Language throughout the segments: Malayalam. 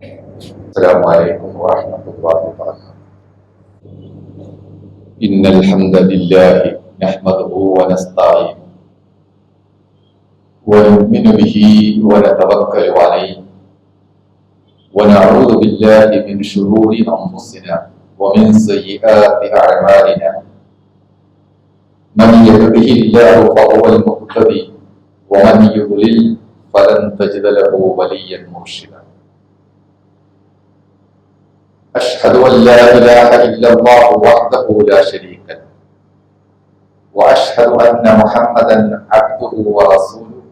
السلام عليكم ورحمة الله وبركاته. إن الحمد لله نحمده ونستعينه ونؤمن به ونتوكل عليه ونعوذ بالله من شرور أنفسنا ومن سيئات أعمالنا. من يهده الله فهو المهتدي ومن يضلل فلن تجد له وليا مرشدا. أشهد أن لا إله إلا الله وحده لا شريك له. وأشهد أن محمدا عبده ورسوله.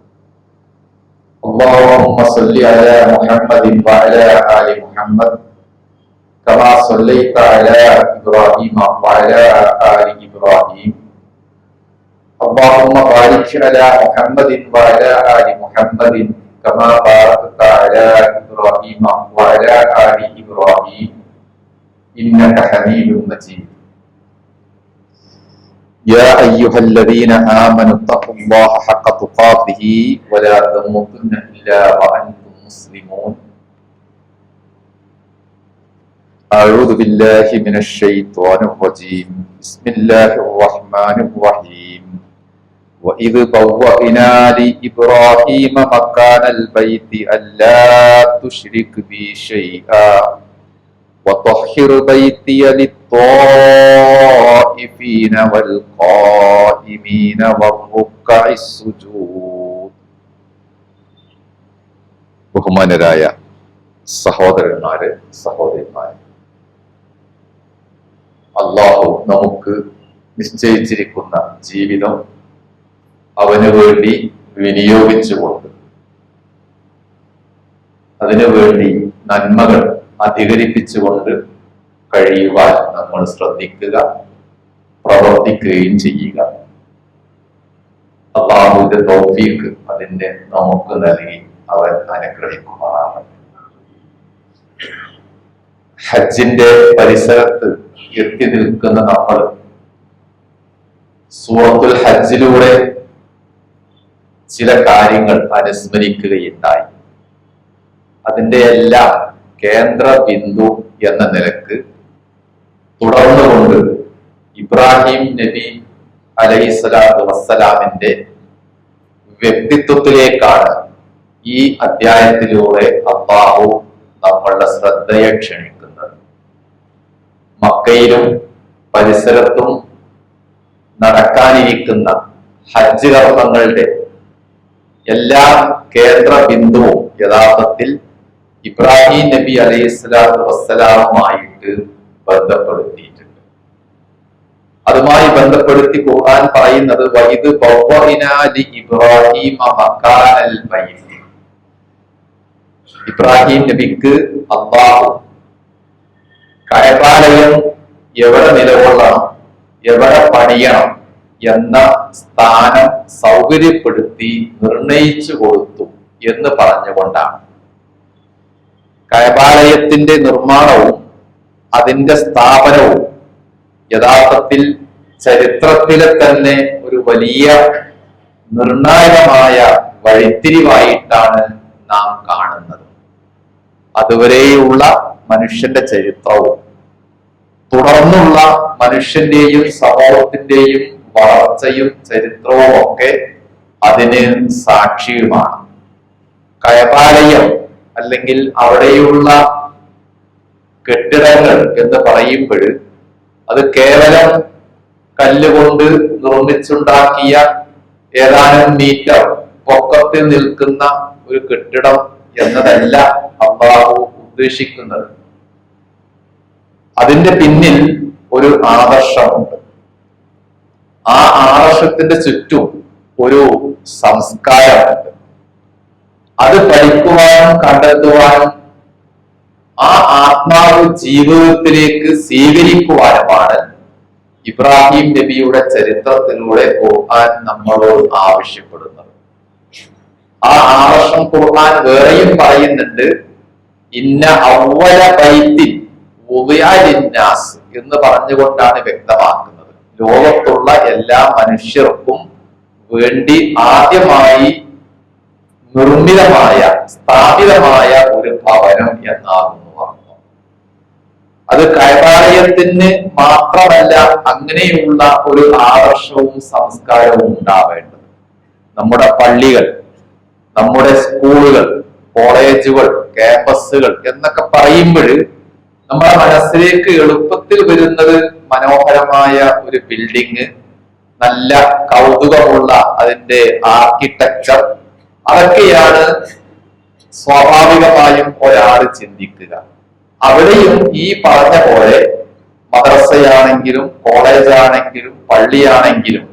اللهم صل على محمد وعلى آل محمد كما صليت على إبراهيم وعلى آل إبراهيم. اللهم بارك على محمد وعلى آل محمد كما باركت على إبراهيم وعلى آل إبراهيم. إنك حميد مجيد. يا أيها الذين آمنوا اتقوا الله حق تقاته ولا تموتن إلا وأنتم مسلمون. أعوذ بالله من الشيطان الرجيم. بسم الله الرحمن الرحيم. وإذ بوأنا لإبراهيم مكان البيت ألا تشرك بي شيئا. وطهر بيتي للطائفين والقائمين والركع السجود ബഹുമാനരായ സഹോദരന്മാര് സഹോദരിമാര് അള്ളാഹു നമുക്ക് നിശ്ചയിച്ചിരിക്കുന്ന ജീവിതം അവന് വേണ്ടി വിനിയോഗിച്ചുകൊണ്ട് അതിനു വേണ്ടി നന്മകൾ അധികരിപ്പിച്ചുകൊണ്ട് കഴിയുവാൻ നമ്മൾ ശ്രദ്ധിക്കുക പ്രവർത്തിക്കുകയും ചെയ്യുക. അള്ളാഹുവിന്റെ തോഫീക്ക് അതിന്റെ നമുക്ക് നൽകി അവൻ അനുഗ്രഹിക്കുമാറാണ് ഹജ്ജിന്റെ പരിസരത്ത് എത്തി നിൽക്കുന്ന നമ്മൾ സൂറത്തുൽ ഹജ്ജിലൂടെ ചില കാര്യങ്ങൾ അനുസ്മരിക്കുകയുണ്ടായി. അതിന്റെ എല്ലാം കേന്ദ്ര ബിന്ദു എന്ന നിലയ്ക്ക് തുടർന്നുകൊണ്ട് ഇബ്രാഹിം നബി അലൈഹിസ്സലാത്തു വസ്സലാമിന്റെ വ്യക്തിത്വത്തിലേക്കാണ് ഈ അധ്യായത്തിലൂടെ അള്ളാഹു നമ്മളുടെ ശ്രദ്ധയെ ക്ഷണിക്കുന്നത്. മക്കയിലും പരിസരത്തും നടക്കാനിരിക്കുന്ന ഹജ്ജ് കർമ്മങ്ങളുടെ എല്ലാ കേന്ദ്ര ബിന്ദുവും യഥാർത്ഥത്തിൽ ഇബ്രാഹിം നബി അലൈഹി സ്വലാത്തു വസ്സലാമുമായിട്ട് ബന്ധപ്പെടുത്തിയിട്ടുണ്ട്. അതുമായി ബന്ധപ്പെടുത്തി ഖുർആൻ പറയുന്നത് വൈദ് ഇബ്രാഹിം ഇബ്രാഹിം നബിക്ക് അള്ളാഹു കയപാലയം എവിടെ നിലകൊള്ളണം എവിടെ പണിയണം എന്ന സ്ഥാനം സൗകര്യപ്പെടുത്തി നിർണയിച്ചു കൊടുത്തു എന്ന് പറഞ്ഞുകൊണ്ടാണ്. കയപാലയത്തിന്റെ നിർമ്മാണവും അതിന്റെ സ്ഥാപനവും യഥാർത്ഥത്തിൽ ചരിത്രത്തിലെ തന്നെ ഒരു വലിയ നിർണായകമായ വഴിത്തിരിവായിട്ടാണ് നാം കാണുന്നത്. അതുവരെയുള്ള മനുഷ്യന്റെ ചരിത്രവും തുടർന്നുള്ള മനുഷ്യന്റെയും സമൂഹത്തിന്റെയും വളർച്ചയും ചരിത്രവും ഒക്കെ അതിന് സാക്ഷിയുമാണ്. കയപാലയം അല്ലെങ്കിൽ അവിടെയുള്ള കെട്ടിടങ്ങൾ എന്ന് പറയുമ്പോൾ അത് കേവലം കല്ലുകൊണ്ട് നിർമ്മിച്ചുണ്ടാക്കിയ ഏതാനും മീറ്റർ പൊക്കത്തിൽ നിൽക്കുന്ന ഒരു കെട്ടിടം എന്നതല്ല അള്ളാഹു ഉദ്ദേശിക്കുന്നത്. അതിന്റെ പിന്നിൽ ഒരു ആദർശമുണ്ട്. ആ ആദർശത്തിന്റെ ചുറ്റും ഒരു സംസ്കാരമുണ്ട്. അത് പഠിക്കുവാനും കണ്ടെത്തുവാനും ആ ആത്മാവ് ജീവിതത്തിലേക്ക് സ്വീകരിക്കുവാനുമാണ് ഇബ്രാഹിം നബിയുടെ ചരിത്രത്തിലൂടെ ഖുർആൻ നമ്മളോട് ആവശ്യപ്പെടുന്നത്. ആ ആവശ്യം ഖുർആൻ വേറെയും പറയുന്നുണ്ട് ഇന്ന അവല ബൈത്തിൻ ഉദയാലിന്നാസ് എന്ന് പറഞ്ഞുകൊണ്ടാണ് വ്യക്തമാക്കുന്നത്. ലോകത്തുള്ള എല്ലാ മനുഷ്യർക്കും വേണ്ടി ആദ്യമായി നിർമ്മിതമായ സ്ഥാപിതമായ ഒരു ഭവനം എന്നാകുന്നു അർത്ഥം. അത് കൈവാളയത്തിന് മാത്രമല്ല അങ്ങനെയുള്ള ഒരു ആദർശവും സംസ്കാരവും ഉണ്ടാവേണ്ടത്. നമ്മുടെ പള്ളികൾ നമ്മുടെ സ്കൂളുകൾ കോളേജുകൾ ക്യാമ്പസുകൾ എന്നൊക്കെ പറയുമ്പോൾ നമ്മുടെ മനസ്സിലേക്ക് എളുപ്പത്തിൽ വരുന്നത് മനോഹരമായ ഒരു ബിൽഡിങ് നല്ല കൗതുകമുള്ള അതിന്റെ ആർക്കിടെക്ചർ അതൊക്കെയാണ് സ്വാഭാവികമായും ഒരാൾ ചിന്തിക്കുക. അവിടെയും ഈ പറഞ്ഞ പോലെ മദ്രസയാണെങ്കിലും കോളേജാണെങ്കിലും പള്ളിയാണെങ്കിലും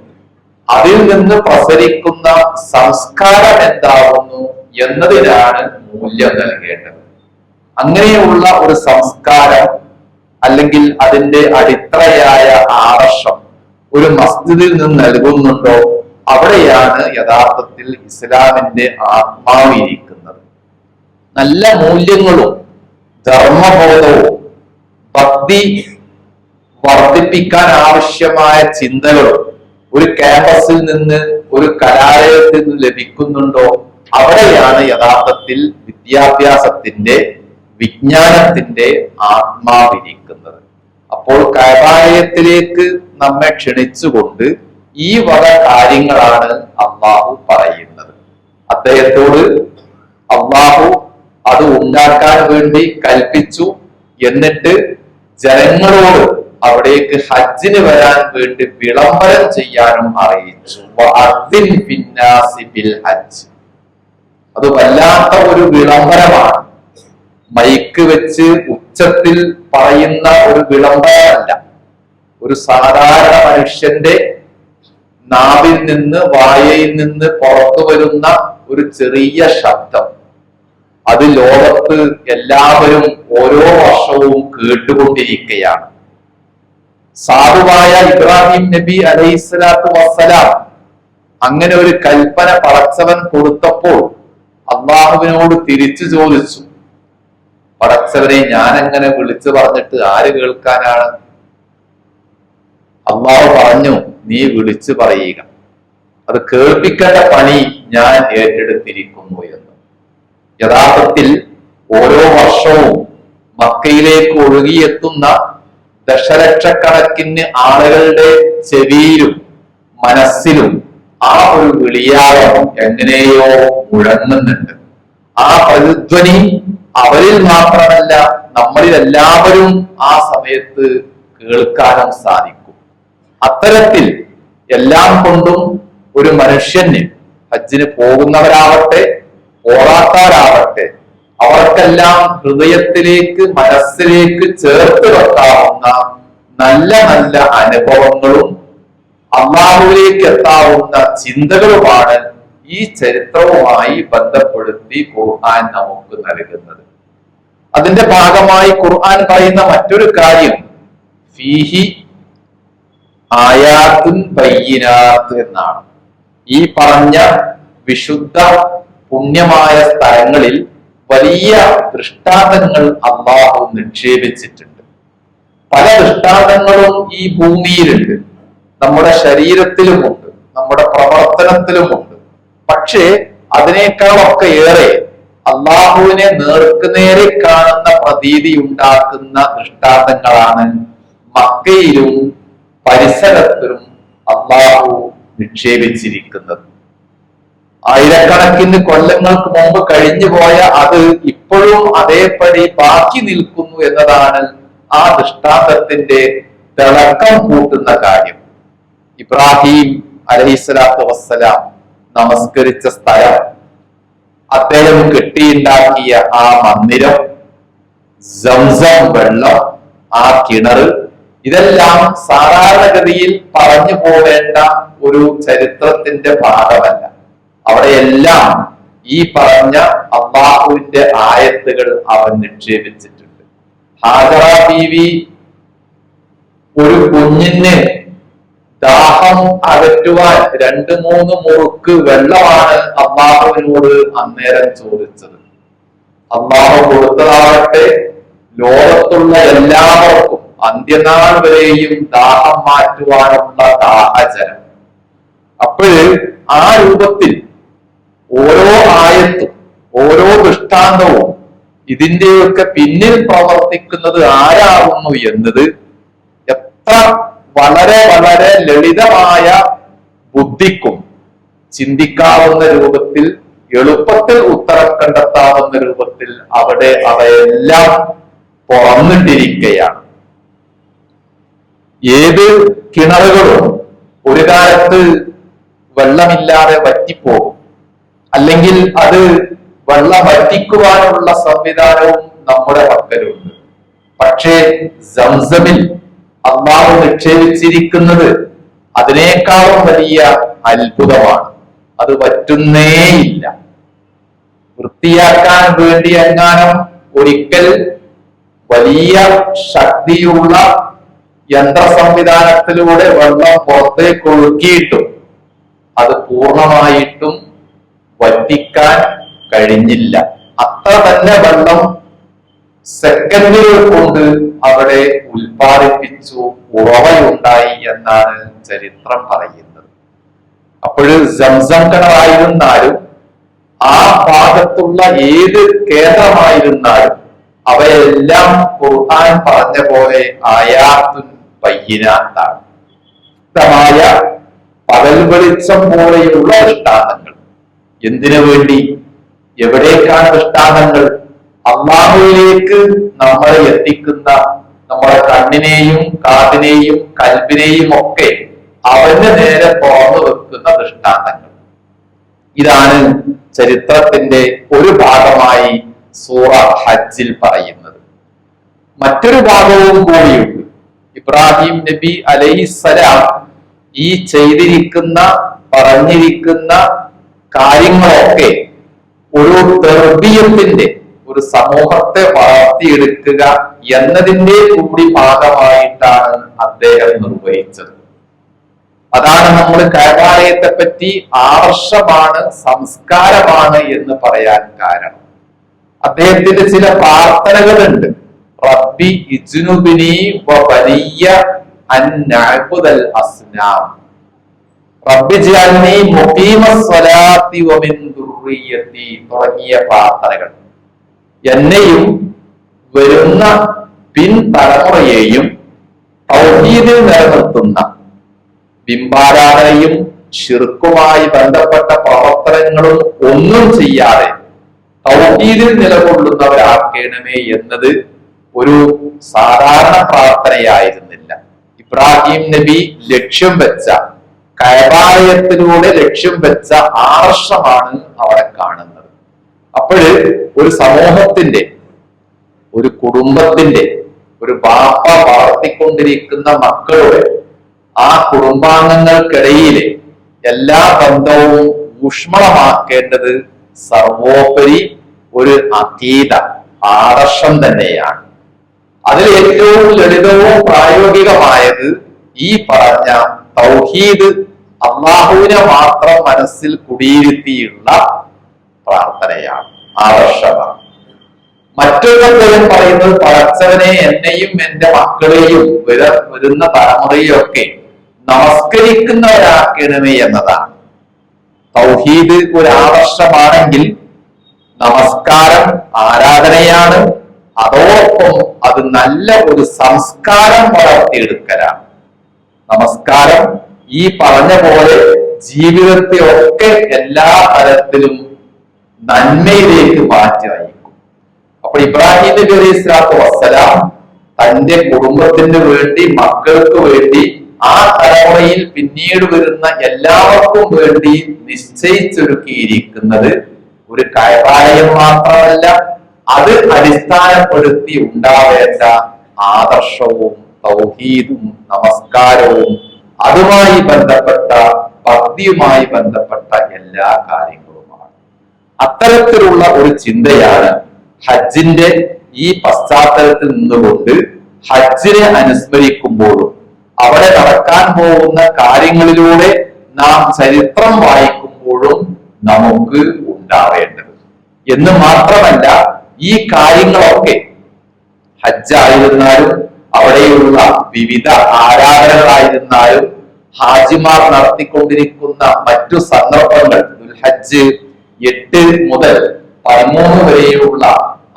അതിൽ നിന്ന് പ്രസരിക്കുന്ന സംസ്കാരം എന്താവുന്നു എന്നതിനാണ് മൂല്യം നൽകേണ്ടത്. അങ്ങനെയുള്ള ഒരു സംസ്കാരം അല്ലെങ്കിൽ അതിന്റെ അടിത്തറയായ ആർഷം ഒരു മസ്ജിദിൽ നിന്ന് നൽകുന്നുണ്ടോ അവിടെയാണ് യഥാർത്ഥത്തിൽ ഇസ്ലാമിന്റെ ആത്മാവ് ഇരിക്കുന്നത് നല്ല മൂല്യങ്ങളും ധർമ്മബോധവും ഭക്തി വർദ്ധിപ്പിക്കാൻ ആവശ്യമായ ചിന്തകളും ഒരു ക്യാമ്പസിൽ നിന്ന് ഒരു കലാലയത്തിൽ നിന്ന് ലഭിക്കുന്നുണ്ടോ? അവിടെയാണ് യഥാർത്ഥത്തിൽ വിദ്യാഭ്യാസത്തിന്റെ വിജ്ഞാനത്തിന്റെ ആത്മാവിരിക്കുന്നത്. അപ്പോൾ കലാലയത്തിലേക്ക് നമ്മെ ക്ഷണിച്ചുകൊണ്ട് ഈ വക കാര്യങ്ങളാണ് അള്ളാഹു പറയുന്നത്. അദ്ദേഹത്തോട് അള്ളാഹു അത് ഉണ്ടാക്കാൻ വേണ്ടി കൽപ്പിച്ചു എന്നിട്ട് ജനങ്ങളോട് അവിടേക്ക് ഹജ്ജിന് വരാൻ വേണ്ടി വിളംബരം ചെയ്യാനും അറിയിച്ചു. ഹജ്ജ്. അത് വല്ലാത്ത ഒരു വിളംബരമാണ്. മൈക്ക് വെച്ച് ഉച്ചത്തിൽ പറയുന്ന ഒരു വിളംബരമല്ല. ഒരു സാധാരണ മനുഷ്യന്റെ നാവിൽ നിന്ന് വായയിൽ നിന്ന് പുറത്തു വരുന്ന ഒരു ചെറിയ ശബ്ദം. അത് ലോകത്ത് എല്ലാവരും ഓരോ വർഷവും കേട്ടുകൊണ്ടിരിക്കുകയാണ്. സാധുവായ ഇബ്രാഹിം നബി അലൈഹിസ്സലാത്തു വസ്സലാം അങ്ങനെ ഒരു കൽപ്പന പടച്ചവൻ കൊടുത്തപ്പോൾ അള്ളാഹുവിനോട് തിരിച്ചു ചോദിച്ചു. പടച്ചവനെ ഞാൻ എങ്ങനെ വിളിച്ചു പറഞ്ഞിട്ട് ആര് കേൾക്കാനാണ്? അള്ളാഹു പറഞ്ഞു നീ വിളിച്ചു പറയുക. അത് കേൾപ്പിക്കേണ്ട പണി ഞാൻ ഏറ്റെടുത്തിരിക്കുന്നു എന്ന്. യഥാർത്ഥത്തിൽ ഓരോ വർഷവും മക്കയിലേക്ക് ഒഴുകിയെത്തുന്ന ദശലക്ഷക്കണക്കിന് ആളുകളുടെ ചെവിയിലും മനസ്സിലും ആ ഒരു വിളിയാളം എങ്ങനെയോ മുഴങ്ങുന്നുണ്ട്. ആ പ്രതിധ്വനി അവരിൽ മാത്രമല്ല നമ്മളിൽ എല്ലാവരും ആ സമയത്ത് കേൾക്കാനും സാധിക്കും. അത്തരത്തിൽ എല്ലാം കൊണ്ടും ഒരു മനുഷ്യന് ഹജ്ജിന് പോകുന്നവരാവട്ടെ പോറാത്തവരാവട്ടെ അവർക്കെല്ലാം ഹൃദയത്തിലേക്ക് മനസ്സിലേക്ക് ചേർത്ത് വെക്കാവുന്ന നല്ല നല്ല അനുഭവങ്ങളും അള്ളാഹുവിലേക്ക് എത്താവുന്ന ചിന്തകളുമാണ് ഈ ചരിത്രവുമായി ബന്ധപ്പെടുത്തി ഖുർആൻ നമുക്ക് നൽകുന്നത്. അതിന്റെ ഭാഗമായി ഖുർആൻ പറയുന്ന മറ്റൊരു കാര്യം ഫീഹി ആയാത്തുൻ പയ്യനാത്ത് എന്നാണ്. ഈ പറഞ്ഞ വിശുദ്ധ പുണ്യമായ സ്ഥലങ്ങളിൽ വലിയ ദൃഷ്ടാന്തങ്ങൾ അള്ളാഹു നിക്ഷേപിച്ചിട്ടുണ്ട്. പല ദൃഷ്ടാന്തങ്ങളും ഈ ഭൂമിയിലുണ്ട്. നമ്മുടെ ശരീരത്തിലുമുണ്ട് നമ്മുടെ പ്രവർത്തനത്തിലുമുണ്ട്. പക്ഷേ അതിനേക്കാളൊക്കെ ഏറെ അള്ളാഹുവിനെ നേർക്കുനേരെ കാണുന്ന പ്രതീതി ഉണ്ടാക്കുന്ന ദൃഷ്ടാന്തങ്ങളാണ് മക്കയിലും പരിസരത്തിലും അള്ളാഹു നിക്ഷേപിച്ചിരിക്കുന്നത്. ആയിരക്കണക്കിന് കൊല്ലങ്ങൾക്ക് മുമ്പ് കഴിഞ്ഞു പോയ അത് ഇപ്പോഴും അതേപടി ബാക്കി നിൽക്കുന്നു എന്നതാണ് ആ ദൃഷ്ടാന്തത്തിന്റെ തിളക്കം കൂട്ടുന്ന കാര്യം. ഇബ്രാഹിം അലഹിസ്വലാത്തു വസ്സലാം നമസ്കരിച്ച സ്ഥലം അദ്ദേഹം കെട്ടിയുണ്ടാക്കിയ ആ മന്ദിരം സംസം വെള്ളം ആ കിണർ ഇതെല്ലാം സാധാരണഗതിയിൽ പറഞ്ഞു പോവേണ്ട ഒരു ചരിത്രത്തിന്റെ ഭാഗമല്ല അവിടെയെല്ലാം ഈ പറഞ്ഞ അള്ളാഹുവിന്റെ ആയത്തുകൾ അവൻ നിക്ഷേപിച്ചിട്ടുണ്ട്. ഹാജറ ബീവി ഒരു കുഞ്ഞിന് ദാഹം അകറ്റുവാൻ രണ്ട് മൂന്ന് മുറുക്ക് വെള്ളമാണ് അള്ളാഹുവിനോട് അന്നേരം ചോദിച്ചത്. അള്ളാഹു കൊടുത്തതാവട്ടെ ലോകത്തുള്ള എല്ലാവർക്കും അന്ത്യനാൾ വരെയും ദാഹം മാറ്റുവാനുള്ള ദാഹജനം. അപ്പോഴ് ആ രൂപത്തിൽ ഓരോ ആയത്തും ഓരോ ദൃഷ്ടാന്തവും ഇതിന്റെയൊക്കെ പിന്നിൽ പ്രവർത്തിക്കുന്നത് ആരാകുന്നു എന്നത് എത്ര വളരെ വളരെ ലളിതമായ ബുദ്ധിക്കും ചിന്തിക്കാവുന്ന രൂപത്തിൽ എളുപ്പത്തിൽ ഉത്തരം കണ്ടെത്താവുന്ന രൂപത്തിൽ അവിടെ അവയെല്ലാം തുറന്നിട്ടിരിക്കുകയാണ് ഏത് കിണറുകളും ഒരു കാലത്ത് വെള്ളമില്ലാതെ വറ്റിപ്പോകും. അല്ലെങ്കിൽ അത് വെള്ളം വറ്റിക്കുവാനുള്ള സംവിധാനവും നമ്മുടെ പക്കലുണ്ട്. പക്ഷേ സംസമിൽ അള്ളാഹു നിക്ഷേപിച്ചിരിക്കുന്നത് അതിനേക്കാളും വലിയ അത്ഭുതമാണ്. അത് പറ്റുന്നേയില്ല വൃത്തിയാക്കാൻ വേണ്ടി എങ്ങാനും ഒരിക്കൽ വലിയ ശക്തിയുള്ള യന്ത്ര സംവിധാനത്തിലൂടെ വെള്ളം പുറത്തേക്ക് ഒഴുക്കിയിട്ടും അത് പൂർണമായിട്ടും വറ്റിക്കാൻ കഴിഞ്ഞില്ല. അത്ര തന്നെ വെള്ളം സെക്കൻഡുകൾ കൊണ്ട് അവിടെ ഉൽപ്പാദിപ്പിച്ചു ഉറവയുണ്ടായി എന്നാണ് ചരിത്രം പറയുന്നത്. അപ്പോൾ സംസം കിണറായിരുന്നാലും ആ ഭാഗത്തുള്ള ഏത് കേന്ദ്രമായിരുന്നാലും അവയെല്ലാം ഖുർആൻ പറഞ്ഞ പോലെ ആയാത്തുൻ പയ്യനാത്താണ് വ്യക്തമായ പകൽ വെളിച്ചം പോലെയുള്ള ദൃഷ്ടാന്തങ്ങൾ. എന്തിനു വേണ്ടി? എവിടേക്കാണ് ദൃഷ്ടാന്തങ്ങൾ? അള്ളാഹുവിലേക്ക് നമ്മളെ എത്തിക്കുന്ന നമ്മുടെ കണ്ണിനെയും കാതിനെയും കൽബിനെയും ഒക്കെ അവന്റെ നേരെ തുറന്നു വെക്കുന്ന ദൃഷ്ടാന്തങ്ങൾ. ഇതാണ് ചരിത്രത്തിന്റെ ഒരു ഭാഗമായി സൂറ ഹജ്ജിൽ പറയുന്നത്. മറ്റൊരു ഭാഗവും കൂടിയുണ്ട്. ഇബ്രാഹിം നബി അലൈസലാം ഈ ചെയ്തിരിക്കുന്ന പറഞ്ഞിരിക്കുന്ന കാര്യങ്ങളൊക്കെ ഒരു ദർബീയത്തിന്റെ ഒരു സമൂഹത്തെ വളർത്തിയെടുക്കുക എന്നതിന്റെ കൂടി ഭാഗമായിട്ടാണ് അദ്ദേഹം നിർവഹിച്ചത്. അതാണ് നമ്മൾ കൈവാലയത്തെ പറ്റി ആർഷമാണ് സംസ്കാരമാണ് എന്ന് പറയാൻ കാരണം. അദ്ദേഹത്തിന്റെ ചില പ്രാർത്ഥനകളുണ്ട്. റബ്ബി ഇജ്നുബിനി അസ്നാം. റബ്ബി വമിൻ ദുർറിയത്തി തുടങ്ങിയ പ്രാർത്ഥനകൾ. എന്നെയും വരുന്ന പിൻതലമുറയെയും തൗഹീദിൽ നിലനിർത്തുന്ന ബിംബാരാധനയും ഷിർക്കുമായി ബന്ധപ്പെട്ട പ്രവർത്തനങ്ങളും ഒന്നും ചെയ്യാതെ തൗഹീദിൽ നിലകൊള്ളുന്നവരാക്കേണമേ എന്നത് ഒരു സാധാരണ പ്രാർത്ഥനയായിരുന്നില്ല. ഇബ്രാഹിം നബി ലക്ഷ്യം വെച്ച കൈവാലയത്തിലൂടെ ലക്ഷ്യം വെച്ച ആർഷമാണ് അവിടെ കാണുന്നത്. അപ്പോഴ് ഒരു സമൂഹത്തിന്റെ ഒരു കുടുംബത്തിന്റെ ഒരു ബാപ്പ വളർത്തിക്കൊണ്ടിരിക്കുന്ന മക്കളുടെ ആ കുടുംബാംഗങ്ങൾക്കിടയിലെ എല്ലാ ബന്ധവും ഊഷ്മളമാക്കേണ്ടത് സർവോപരി ഒരു അതീത ആദർശം തന്നെയാണ്. അതിൽ ഏറ്റവും ലളിതവും പ്രായോഗികമായത് ഈ പറഞ്ഞ തൗഹീദ് അള്ളാഹുവിനെ മാത്രം മനസ്സിൽ കുടിയിരുത്തിയുള്ള പ്രാർത്ഥനയാണ് ആദർശമാണ് മറ്റൊരു പറയുന്നത് പടച്ചവനെ എന്നെയും എന്റെ മക്കളെയും വര- വരുന്ന തലമുറയെയൊക്കെ നമസ്കരിക്കുന്നവരാക്കണമേ എന്നതാണ്. തൗഹീദ് ഒരു ആദർശമാണെങ്കിൽ നമസ്കാരം ആരാധനയാണ്? അതോടൊപ്പം അത് നല്ല ഒരു സംസ്കാരം വളർത്തിയെടുക്കലാണ്. നമസ്കാരം ഈ പറഞ്ഞ പോലെ ജീവിതത്തെ ഒക്കെ എല്ലാ തരത്തിലും നന്മയിലേക്ക് മാറ്റി നയിക്കും അപ്പൊ ഇബ്രാഹിം നബി അലൈഹി സ്വലാത്തു വസ്സലാം തന്റെ കുടുംബത്തിന് വേണ്ടി മക്കൾക്ക് വേണ്ടി ആ തലമുറയിൽ പിന്നീട് വരുന്ന എല്ലാവർക്കും വേണ്ടി നിശ്ചയിച്ചൊരുക്കിയിരിക്കുന്നത് ഒരു കൈവാലയം മാത്രമല്ല അത് അടിസ്ഥാനപ്പെടുത്തി ഉണ്ടാവേണ്ട ആദർശവും തൗഹീദും നമസ്കാരവും അതുമായി ബന്ധപ്പെട്ട ഭക്തിയുമായി ബന്ധപ്പെട്ട എല്ലാ കാര്യങ്ങളുമാണ്. അത്തരത്തിലുള്ള ഒരു ചിന്തയാണ് ഹജ്ജിന്റെ ഈ പശ്ചാത്തലത്തിൽ നിന്നുകൊണ്ട് ഹജ്ജിനെ അനുസ്മരിക്കുമ്പോഴും അവിടെ നടക്കാൻ പോകുന്ന കാര്യങ്ങളിലൂടെ നാം ചരിത്രം വായിക്കുമ്പോഴും നമുക്ക് ഉണ്ടാവേണ്ടത്. എന്ന് മാത്രമല്ല ഈ കാര്യങ്ങളൊക്കെ ഹജ്ജായിരുന്നാലും അവിടെയുള്ള വിവിധ ആരാധനകളായിരുന്നാലും ഹാജിമാർ നടത്തിക്കൊണ്ടിരിക്കുന്ന മറ്റു സന്ദർഭങ്ങൾ ഹജ്ജ് എട്ട് മുതൽ പതിമൂന്ന് വരെയുള്ള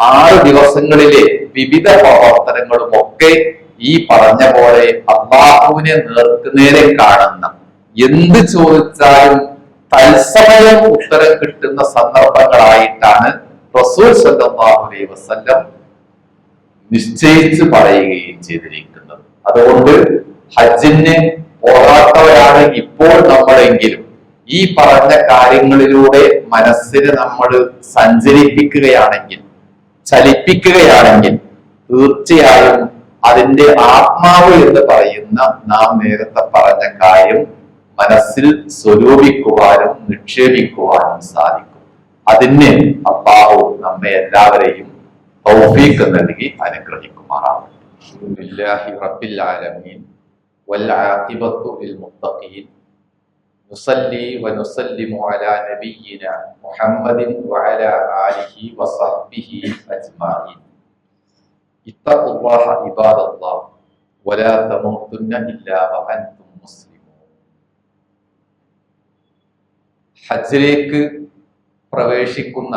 ആറ് ദിവസങ്ങളിലെ വിവിധ പ്രവർത്തനങ്ങളും ഒക്കെ ഈ പറഞ്ഞ പോലെ അള്ളാഹുവിനെ നേർക്കുനേരെ കാണുന്ന എന്ത് ചോദിച്ചാലും തത്സമയം ഉത്തരം കിട്ടുന്ന സന്ദർഭങ്ങളായിട്ടാണ് റസൂൽ സല്ലല്ലാഹു അലൈഹി വസല്ലം നിശ്ചയിച്ച് പറയുകയും ചെയ്തിരിക്കുന്നത്. അതുകൊണ്ട് ഹജ്ജിന് പോകാത്തവരാണ് ഇപ്പോൾ നമ്മളെങ്കിലും. ഈ പറഞ്ഞ കാര്യങ്ങളിലൂടെ മനസ്സിനെ നമ്മൾ സഞ്ചരിപ്പിക്കുകയാണെങ്കിൽ ചലിപ്പിക്കുകയാണെങ്കിൽ തീർച്ചയായും അതിന്റെ ആത്മാവ് എന്ന് പറയുന്ന നാം നേരത്തെ പറഞ്ഞ കാര്യം മനസ്സിൽ സ്വരൂപിക്കുവാനും നിക്ഷേപിക്കുവാനും സാധിക്കും അതിന് അള്ളാഹു നമ്മെ എല്ലാവരെയും തൗഫീഖ് നൽകി അനുഗ്രഹിക്കുമാറാവട്ടെ ബില്ലാഹി റബ്ബിൽ ആലമീൻ والعاقبة للمتقين نصلي ونسلم على نبينا محمد وعلى آله وصحبه أجمعين ഇത്തഖുല്ലാഹ ഇബാദല്ലാഹ് വലാ തമൂത്തുന്ന ഇല്ലാ വഅൻതും മുസ്ലിമൂൻ. ഹജ്ജിലേക്ക് പ്രവേശിക്കുന്ന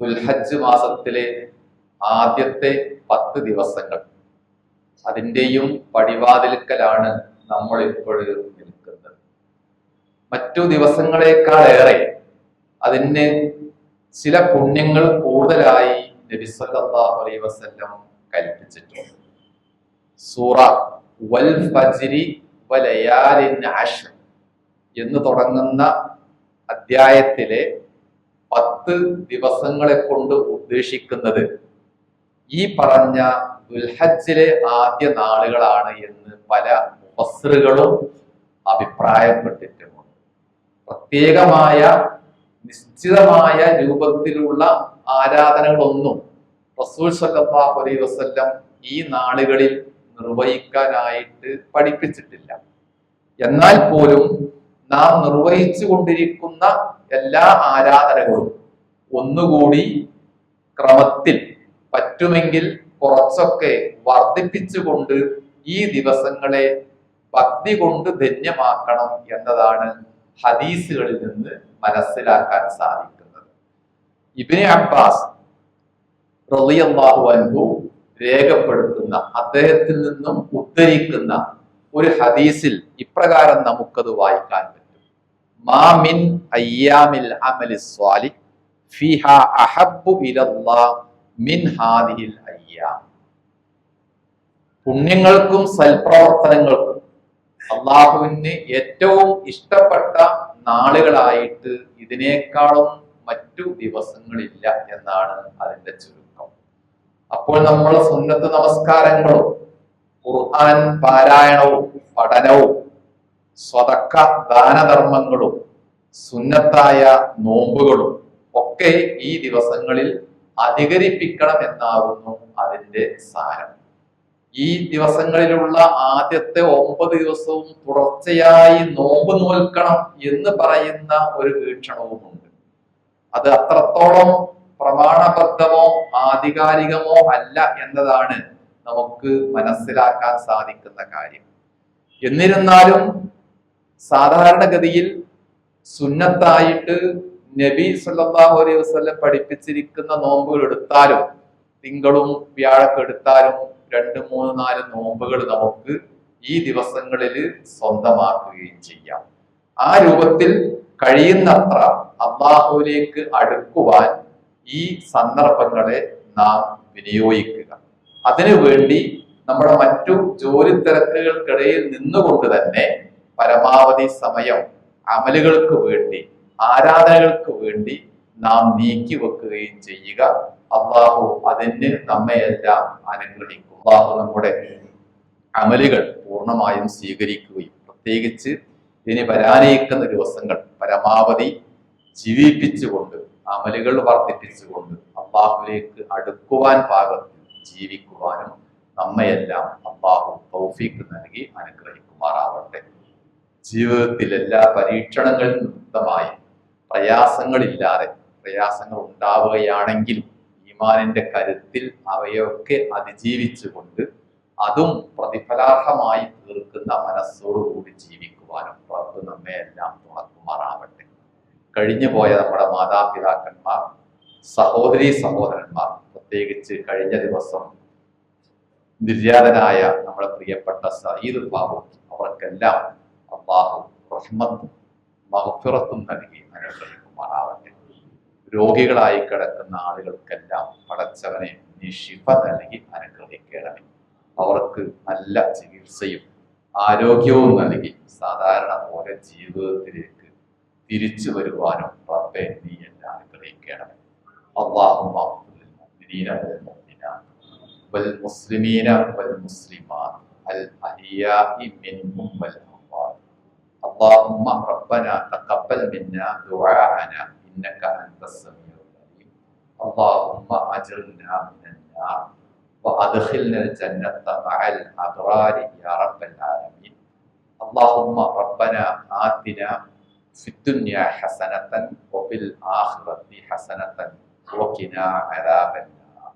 ദുൽഹജ്ജ് മാസത്തിലെ ആദ്യത്തെ പത്ത് ദിവസങ്ങൾ അതിന്റെയും പടിവാതിൽക്കലാണ് നമ്മൾ ഇപ്പോഴും നിൽക്കുന്നത്. മറ്റു ദിവസങ്ങളെക്കാളേറെ അതിന് ചില പുണ്യങ്ങൾ കൂടുതലായി നബി സല്ലല്ലാഹു അലൈഹി വസല്ലം കൽപ്പിച്ചിട്ടുണ്ട്. സൂറ വൽ ഫജ്രി വലയാലിൻ അഷ്ർ എന്ന് തുടങ്ങുന്ന അധ്യായത്തിലെ പത്ത് ദിവസങ്ങളെ കൊണ്ട് ഉദ്ദേശിക്കുന്നത് ഈ പറഞ്ഞ ദുൽഹജ്ജിലെ ആദ്യ നാളുകളാണ് എന്ന് പല മുഫസ്സറുകളും അഭിപ്രായപ്പെട്ടിട്ടുമുണ്ട് പ്രത്യേകമായ നിശ്ചിതമായ രൂപത്തിലുള്ള ആരാധനകളൊന്നും റസൂൽ സല്ലല്ലാഹു അലൈഹി വസല്ലം ഈ നാളുകളിൽ നിർവഹിക്കാനായിട്ട് പഠിപ്പിച്ചിട്ടില്ല. എന്നാൽ പോലും നാം നിർവഹിച്ചു കൊണ്ടിരിക്കുന്ന എല്ലാ ആരാധനകളും ഒന്നുകൂടി ക്രമത്തിൽ പറ്റുമെങ്കിൽ കുറച്ചൊക്കെ വർദ്ധിപ്പിച്ചുകൊണ്ട് ഈ ദിവസങ്ങളെ ഭക്തി കൊണ്ട് ധന്യമാക്കണം എന്നതാണ് ഹദീസുകളിൽ നിന്ന് മനസ്സിലാക്കാൻ സാധിക്കുന്നത്. ഇബിന് അബ്ബാസ് റളിയല്ലാഹു അൻഹു രേഖപ്പെടുത്തുന്ന അദ്ദേഹത്തിൽ നിന്നും ഉദ്ധരിക്കുന്ന ഒരു ഹദീസിൽ ഇപ്രകാരം നമുക്കത് വായിക്കാൻ പറ്റും. മിൻ ഹാദിഹിൽ അയ്യാം. പുണ്യങ്ങൾക്കും സൽപ്രവർത്തനങ്ങൾക്കും അള്ളാഹുവിന് ഏറ്റവും ഇഷ്ടപ്പെട്ട നാളുകളായിട്ട് ഇതിനേക്കാളും മറ്റു ദിവസങ്ങളില്ല എന്നാണ് അതിന്റെ ചുരുക്കം. അപ്പോൾ നമ്മൾ സുന്നത്ത് നമസ്കാരങ്ങളും ഖുർആൻ പാരായണവും പഠനവും സ്വതക്ക ദാനധർമ്മങ്ങളും സുന്നത്തായ നോമ്പുകളും ഒക്കെ ഈ ദിവസങ്ങളിൽ അധികരിപ്പിക്കണം എന്നാകുന്നു അതിന്റെ സാരം. ഈ ദിവസങ്ങളിലുള്ള ആദ്യത്തെ ഒമ്പത് ദിവസവും തുടർച്ചയായി നോമ്പ് നോൽക്കണം എന്ന് പറയുന്ന ഒരു വീക്ഷണവുമുണ്ട്. അത് അത്രത്തോളം പ്രമാണബദ്ധമോ ആധികാരികമോ അല്ല എന്നതാണ് നമുക്ക് മനസ്സിലാക്കാൻ സാധിക്കുന്ന കാര്യം. എന്നിരുന്നാലും സാധാരണഗതിയിൽ സുന്നത്തായിട്ട് നബി സല്ലല്ലാഹു അലൈഹി വസല്ലം പഠിപ്പിച്ചിരിക്കുന്ന നോമ്പുകൾ എടുത്താലും തിങ്കളും വ്യാഴൊക്കെ എടുത്താലും രണ്ട് മൂന്ന് നാല് നോമ്പുകൾ നമുക്ക് ഈ ദിവസങ്ങളിൽ സ്വന്തമാക്കുകയും ചെയ്യാം. ആ രൂപത്തിൽ കഴിയുന്നത്ര അള്ളാഹുവിലേക്ക് അടുക്കുവാൻ ഈ സന്ദർഭങ്ങളെ നാം വിനിയോഗിക്കുക. അതിനുവേണ്ടി നമ്മുടെ മറ്റു ജോലി തിരക്കുകൾക്കിടയിൽ നിന്നുകൊണ്ട് തന്നെ പരമാവധി സമയം അമലുകൾക്ക് വേണ്ടി ആരാധനകൾക്ക് വേണ്ടി നാം നീക്കി വെക്കുകയും ചെയ്യുക. അള്ളാഹു അതിന് നമ്മയെല്ലാം അനുഗ്രഹിക്കും. അള്ളാഹു നമ്മുടെ അമലുകൾ പൂർണമായും സ്വീകരിക്കുകയും പ്രത്യേകിച്ച് ഇനി വരാനിരിക്കുന്ന ദിവസങ്ങൾ പരമാവധി ജീവിപ്പിച്ചുകൊണ്ട് അമലുകൾ വർദ്ധിപ്പിച്ചുകൊണ്ട് അള്ളാഹുലേക്ക് അടുക്കുവാൻ പാകത്തിൽ ജീവിക്കുവാനും നമ്മയെല്ലാം അള്ളാഹു തൗഫീക്ക് നൽകി അനുഗ്രഹിക്കുമാറാവട്ടെ. ജീവിതത്തിൽ എല്ലാ പരീക്ഷണങ്ങളിൽ മുക്തമായി പ്രയാസങ്ങളില്ലാതെ പ്രയാസങ്ങൾ ഉണ്ടാവുകയാണെങ്കിൽ ഈമാനിന്റെ കരുത്തിൽ അവയൊക്കെ അതിജീവിച്ചുകൊണ്ട് അതും പ്രതിഫലാർഹമായി തീർക്കുന്ന മനസ്സോടുകൂടി ജീവിക്കുവാനും റബ്ബ് നമ്മെ എല്ലാം തുണക്കുമാറാവട്ടെ കഴിഞ്ഞു പോയ നമ്മുടെ മാതാപിതാക്കന്മാർ സഹോദരി സഹോദരന്മാർ പ്രത്യേകിച്ച് കഴിഞ്ഞ ദിവസം നിര്യാതനായ നമ്മുടെ പ്രിയപ്പെട്ട സയ്യിദ് ബാബു അവർക്കെല്ലാം അള്ളാഹു റഹ്മത്തും മഹഫിറത്തും നൽകി അനുഗ്രഹിക്കുമാറാവട്ടെ. രോഗികളായി കിടക്കുന്ന ആളുകൾക്കെല്ലാം പടച്ചവനെ നീ നൽകി അനുഗ്രഹിക്കണമേ. അവർക്ക് നല്ല ചികിത്സയും ആരോഗ്യവും നൽകി സാധാരണ പോലെ ജീവിതത്തിലേക്ക് തിരിച്ചു വരുവാനും റബ്ബെ നീ എന്നെ അനുഗ്രഹിക്കണമേ اللهم اغفر للمؤمنين والمؤمنات والمسلمين والمسلمات الأحياء منهم والأموات اللهم ربنا تقبل منا دعاءنا إنك أنت السميع العليم اللهم أجرنا من النار وأدخلنا الجنة مع الأبرار يا رب العالمين. اللهم ربنا آتنا في الدنيا حسنة وفي الآخرة حسنة وقنا عذاب النار.